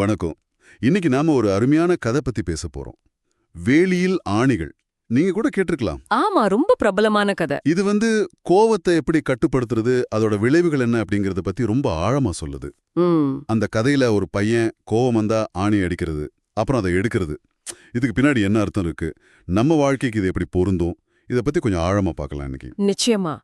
வணக்கம். இன்னைக்கு நாம ஒரு அருமையான கதை பத்தி பேச போறோம். வேலியில் ஆணிகள். நீங்க கூட கேட்டிருக்கலாம். ஆமா ரொம்ப பிரபலமான கதை. இது வந்து கோவத்தை எப்படி கட்டுப்படுத்துறது அதோட விளைவுகள் என்ன அப்படிங்கறத பத்தி ரொம்ப ஆழமா சொல்லுது. அந்த கதையில ஒரு பையன் கோவம் வந்தா ஆணி அடிக்கிறது அப்புறம் அதை எடுக்கிறது. இதுக்கு பின்னாடி என்ன அர்த்தம் இருக்கு? நம்ம வாழ்க்கைக்கு இது எப்படி பொருந்தும்? இத பத்தி கொஞ்சம் ஆழமா பார்க்கலாம் இன்னைக்கு. நிச்சயமா.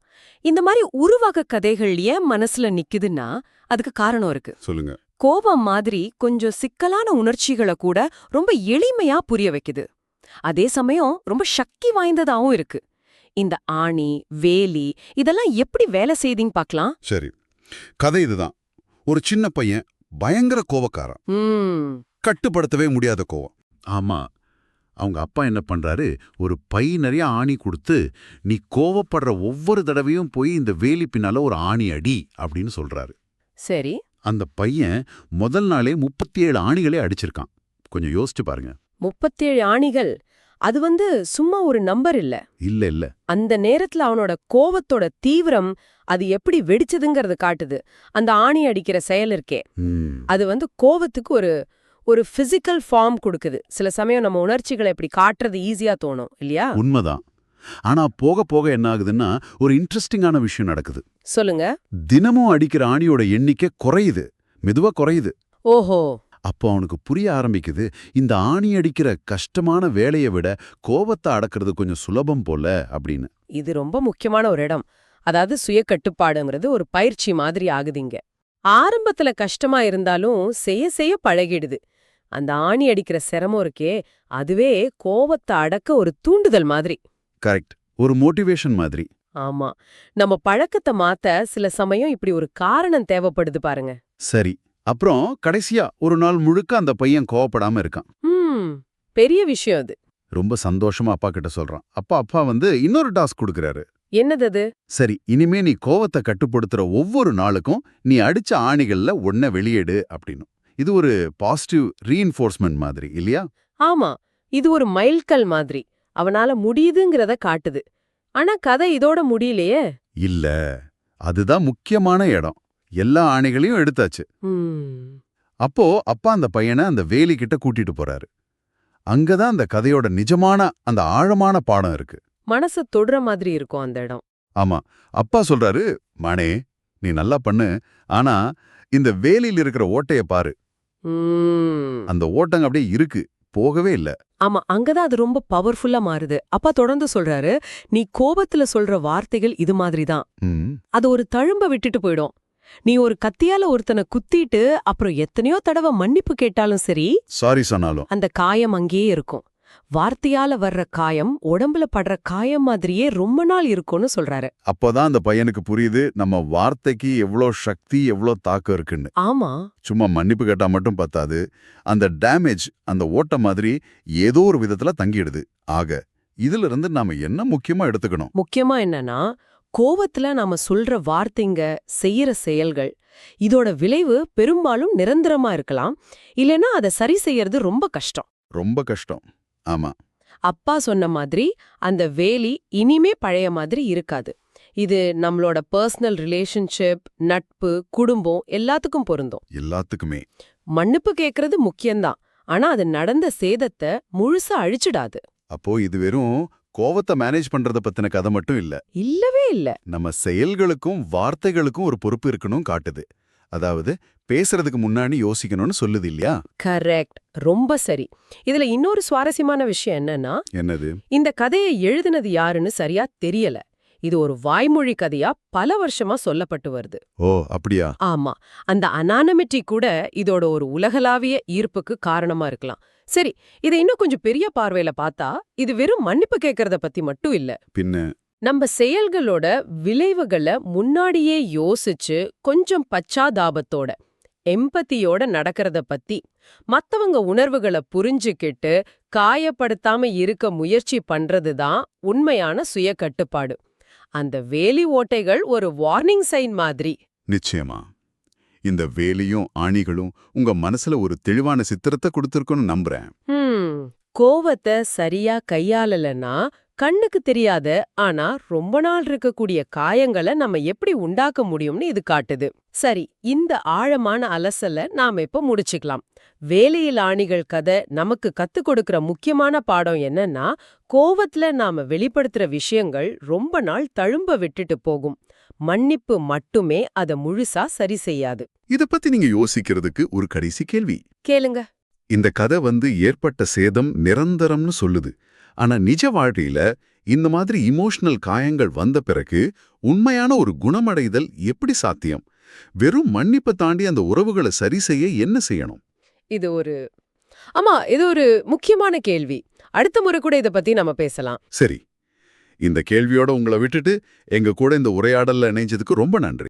இந்த மாதிரி உருவக கதைகள் ஏன் மனசுல நிக்குதுன்னா அதுக்கு காரணம் இருக்கு. சொல்லுங்க. கோபம் மாதிரி கொஞ்சம் சிக்கலான உணர்ச்சிகளை கூட ரொம்ப எளிமையா புரிய வைக்குது. அதே சமயம் ரொம்ப சக்தி வாய்ந்ததாவும் இருக்கு. இந்த ஆணி வேலி இதெல்லாம் எப்படி வேலை செய்தின்னு பார்க்கலாம் சரி. கதை இதுதான். ஒரு சின்ன பையன் பயங்கர கோவக்காரன் ம். கட்டுப்படுத்தவே முடியாத கோவம் ஆமா அவங்க அப்பா என்ன பண்றாரு? ஒரு பை நிறைய ஆணி கொடுத்து நீ கோவப்படுற ஒவ்வொரு தடவையும் போய் இந்த வேலி பின்னால ஒரு ஆணி அடி அப்படின்னு சொல்றாரு. சரி. அந்த பையன் முதல் நாளே முப்பத்தி ஏழு ஆணிகளே அடிச்சிருக்கான். கொஞ்சம் யோசிச்சு பாருங்க. முப்பத்தேழு ஆணிகள். அது வந்து சும்மா ஒரு நம்பர் இல்ல. இல்ல இல்ல. அந்த நேரத்துல அவனோட கோவத்தோட தீவிரம் அது எப்படி வெடிச்சதுங்கறது காட்டுது. அந்த ஆணி அடிக்கிற செயல் இருக்கே. அது வந்து கோவத்துக்கு ஒரு ஒரு பிசிக்கல் ஃபார்ம் கொடுக்குது. சில சமயம் நம்ம உணர்ச்சிகளை இப்படி காட்டுறது ஈஸியா தோணும் இல்லையா? உண்மைதான். ஆனா போக போக என்ன ஆகுதுன்னா ஒரு இன்ட்ரெஸ்டிங்கான விஷயம் நடக்குது. சொல்லுங்க. தினமும் அடிக்கிற ஆணியோட எண்ணிக்கை குறையுது. மெதுவா குறையுது. ஓஹோ. அப்போ அவனுக்கு புரிய ஆரம்பிக்குது இந்த ஆணி அடிக்கிற கஷ்டமான வேலையை விட கோவத்தை அடக்கிறது கொஞ்சம் சுலபம் போல அப்படின்னு. இது ரொம்ப முக்கியமான ஒரு இடம். அதாவது சுய கட்டுப்பாடுங்கிறது ஒரு பயிற்சி மாதிரி ஆகுதுங்க ஆரம்பத்துல கஷ்டமா இருந்தாலும் செய்ய செய்ய பழகிடுது. அந்த ஆணி அடிக்கிற சிரமம் இருக்கே அதுவே கோவத்தை அடக்க ஒரு தூண்டுதல் மாதிரி. கரெக்ட். ஒரு மோட்டிவேஷன் மாதிரி. ஆமா. நம்ம பழக்கத்தை மாத்த சில சமயம் இப்படி ஒரு காரணம் தேவைப்படுது பாருங்க. சரி. அப்புறம் கடைசியா ஒரு நாள் முழுக்க அந்த பையன் கோவப்படாம இருக்கான். பெரிய விஷயம் அது. ரொம்ப சந்தோஷமா அப்பா கிட்ட சொல்றான். அப்பா அப்பா வந்து இன்னொரு டாஸ்க் கொடுக்கறாரு. என்னது அது? சரி இனிமே நீ கோவத்தை கட்டுப்படுத்துற ஒவ்வொரு நாளுக்கும் நீ அடிச்ச ஆணிகள்ல ஒன்ன வெளியேடு அப்படின்னு. இது ஒரு பாசிட்டிவ் ரீஇன்ஃபோர்ஸ்மெண்ட் மாதிரி இல்லையா? ஆமா. இது ஒரு மைல்கல் மாதிரி. அவனால முடியுதுங்கிறத காட்டுது. ஆனா கதை இதோட முடியலையே. இல்ல அதுதான் முக்கியமான இடம். எல்லா ஆணிகளையும் எடுத்தாச்சு. அப்போ அப்பா அந்த பையனை அந்த வேலி கிட்ட கூட்டிட்டு போறாரு. அங்கதான் அந்த கதையோட நிஜமான அந்த ஆழமான பாடம் இருக்கு. மனச தொடுற மாதிரி இருக்கும் அந்த இடம். ஆமா. அப்பா சொல்றாரு மணே நீ நல்லா பண்ணு. ஆனா இந்த வேலியில் இருக்கிற ஓட்டைய பாரு. அந்த ஓட்டங்க அப்படியே இருக்கு. போகவே இல்ல. ஆமா அங்கதான் அது ரொம்ப பவர்ஃபுல்லா மாறுது. அப்பா தொடர்ந்து சொல்றாரு நீ கோபத்துல சொல்ற வார்த்தைகள் இது மாதிரிதான். ம், அது ஒரு தழும்ப விட்டுட்டு போயிடும். நீ ஒரு கத்தியால ஒருத்தனை குத்திட்டு அப்புறம் எத்தனையோ தடவை மன்னிப்பு கேட்டாலும் சரி சாரி சொன்னாலும். அந்த காயம் அங்கேயே இருக்கும். வார்த்தையால வர்ற காயம் உடம்புல படுற காயம் மாதிரியே ரொம்ப நாள் இருக்கும்னு சொல்றாரு. அப்போதான் அந்த பையனுக்கு புரியுது நம்ம வார்த்தைக்கு எவ்வளோ சக்தி எவ்வளோ தாக்கம் இருக்குன்னு. ஆமா. சும்மா மன்னிப்பு கேட்டா மட்டும் பத்தாது. அந்த டேமேஜ் அந்த ஓட்ட மாதிரி ஏதோ ஒரு விதத்துல தங்கிடுது. ஆக இதுல இருந்து நாம என்ன முக்கியமா எடுத்துக்கணும்? முக்கியமா என்னன்னா கோவத்துல நாம சொல்ற வார்த்தைங்க செய்யற செயல்கள் இதோட விளைவு பெரும்பாலும் நிரந்தரமா இருக்கலாம். இல்லனா அதை சரி செய்யறது ரொம்ப கஷ்டம். ரொம்ப கஷ்டம். ஆமா. அப்பா சொன்ன மாதிரி அந்த வேலி இனிமே பழைய மாதிரி இருக்காது. இது நம்மளோட பர்சனல் ரிலேஷன்ஷிப் நட்பு குடும்பம் எல்லாத்துக்கும் பொருந்தும். எல்லாத்துக்குமே. மன்னிப்பு கேக்குறது முக்கியம்தான். ஆனா அது நடந்த சேதத்தை முழுசா அழிச்சிடாது. அப்போ இது வெறும் கோவத்தை மேனேஜ் பண்றத பத்தின கதை மட்டும் இல்ல. இல்லவே இல்ல. நம்ம செயல்களுக்கும் வார்த்தைகளுக்கும் ஒரு பொறுப்பு இருக்கணும் காட்டுது. அதாவது பேசுறதுக்கு முன்னாடி யோசிக்கணும்னு சொல்லுது இல்லையா? கரெக்ட். ரொம்ப சரி. இதுல இன்னொரு சுவாரஸ்யமான விஷயம் என்னன்னா என்னது? இந்த கதையை எழுதினது யாருன்னு சரியா தெரியல. இது ஒரு வாய்மொழி கதையா பல வருஷமா சொல்லப்பட்டு வருது. ஓ அப்படியா? ஆமா. அந்த அனானமிட்டி கூட இதோட ஒரு உலகளாவிய ஈர்ப்புக்கு காரணமா இருக்கலாம். சரி இதை இன்னும் கொஞ்சம் பெரிய பார்வையில பார்த்தா இது வெறும் மன்னிப்பு கேட்கறத பத்தி மட்டும் இல்ல. பின்ன? நம்ம செயல்களோட விளைவுகளை முன்னாடியே யோசிச்சு கொஞ்சம் பச்சாதாபத்தோட எம்பத்தியோட நடக்கிறத பத்தி மத்தவங்க உணர்வுகளை புரிஞ்சுக்கிட்டு காயப்படுத்தாம இருக்க முயற்சி பண்றதுதான் உண்மையான சுய கட்டுப்பாடு அந்த வேலி ஓட்டைகள் ஒரு வார்னிங் சைன் மாதிரி. நிச்சயமா. இந்த வேலியும் ஆணிகளும் உங்க மனசுல ஒரு தெளிவான சித்திரத்தை கொடுத்திருக்குன்னு நம்புறேன். கோவத்தை சரியா கையாளலன்னா கண்ணுக்கு தெரியாத ஆனா ரொம்ப நாள் இருக்கக்கூடிய காயங்களை நம்ம எப்படி உண்டாக்க முடியும்னு இது காட்டுது. சரி இந்த ஆழமான அலசல நாம இப்ப முடிச்சுக்கலாம். வேலையில் ஆணிகள் கதை நமக்கு கத்துக் கொடுக்கிற முக்கியமான பாடம் என்னன்னா கோவத்துல நாம வெளிப்படுத்துற விஷயங்கள் ரொம்ப நாள் தழும்ப விட்டுட்டு போகும். மன்னிப்பு மட்டுமே அத முழுசா சரி செய்யாது. இத பத்தி நீங்க யோசிக்கிறதுக்கு ஒரு கடைசி கேள்வி. கேளுங்க. இந்த கதை வந்து ஏற்பட்ட சேதம் நிரந்தரம்னு சொல்லுது. ஆனா நிஜ வாழ்க்கையில இந்த மாதிரி இமோஷனல் காயங்கள் வந்த பிறகு உண்மையான ஒரு குணமடைதல் எப்படி சாத்தியம்? வெறும் மன்னிப்பை தாண்டி அந்த உறவுகளை சரி செய்ய என்ன செய்யணும்? இது ஒரு ஆமா இது ஒரு முக்கியமான கேள்வி. அடுத்த முறை கூட இத பத்தி நம்ம பேசலாம். சரி. இந்த கேள்வியோட உங்களை விட்டுட்டு எங்க கூட இந்த உரையாடல்ல இணைஞ்சதுக்கு ரொம்ப நன்றி.